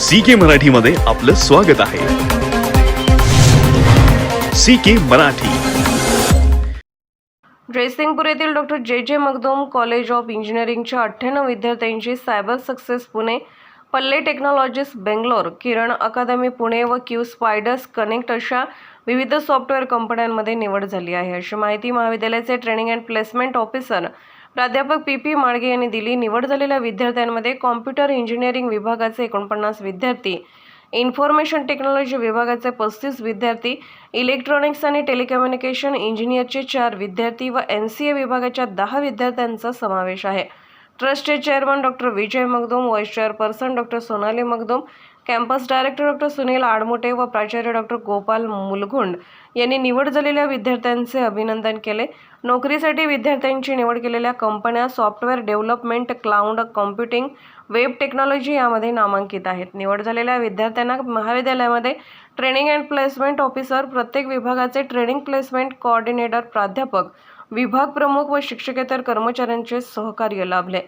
C के मराठीमध्ये आपलं स्वागत आहे. सी के मराठी. जयसिंगपूर येथील डॉक्टर जे जे मगदोम कॉलेज ऑफ इंजिनिअरिंगच्या अठ्ठ्याण्णव विद्यार्थ्यांची cyber success Pune Palle technologies Bangalore Kiran academy Pune व क्यू स्पायडर्स कनेक्ट अशा विविध सॉफ्टवेअर कंपन्यांमध्ये निवड झाली आहे. अशी माहिती महाविद्यालयाचे ट्रेनिंग अँड प्लेसमेंट ऑफिसर प्राध्यापक पी पी माळगे यांनी दिली. निवड झालेल्या विद्यार्थ्यांमध्ये कॉम्प्युटर इंजिनिअरिंग विभागाचे एकोणपन्नास विद्यार्थी इन्फॉर्मेशन टेक्नॉलॉजी विभागाचे पस्तीस विद्यार्थी इलेक्ट्रॉनिक्स आणि टेलिकम्युनिकेशन इंजिनियरचे चार विद्यार्थी व एन सी ए विभागाच्या दहा विद्यार्थ्यांचा समावेश आहे. ट्रस्टचे chairman doctor Vijay Magdum vice chairperson doctor Sonali Magdum campus director doctor Sunil Admote व प्राचार्य डॉक्टर गोपाल मुलगुंड यांनी निवड झालेल्या विद्यार्थ्यांचे अभिनंदन केले. नोकरीसाठी विद्यार्थ्यांची निवड केलेल्या कंपन्या software development cloud computing web technology यामध्ये नामांकित आहेत. निवड झालेल्या विद्यार्थ्यांना महाविद्यालयामध्ये ट्रेनिंग अँड प्लेसमेंट ऑफिसर प्रत्येक विभागाचे ट्रेनिंग प्लेसमेंट कोऑर्डिनेटर प्राध्यापक विभाग प्रमुख व शिक्षकेतर कर्मचाऱ्यांचे सहकार्य लाभले.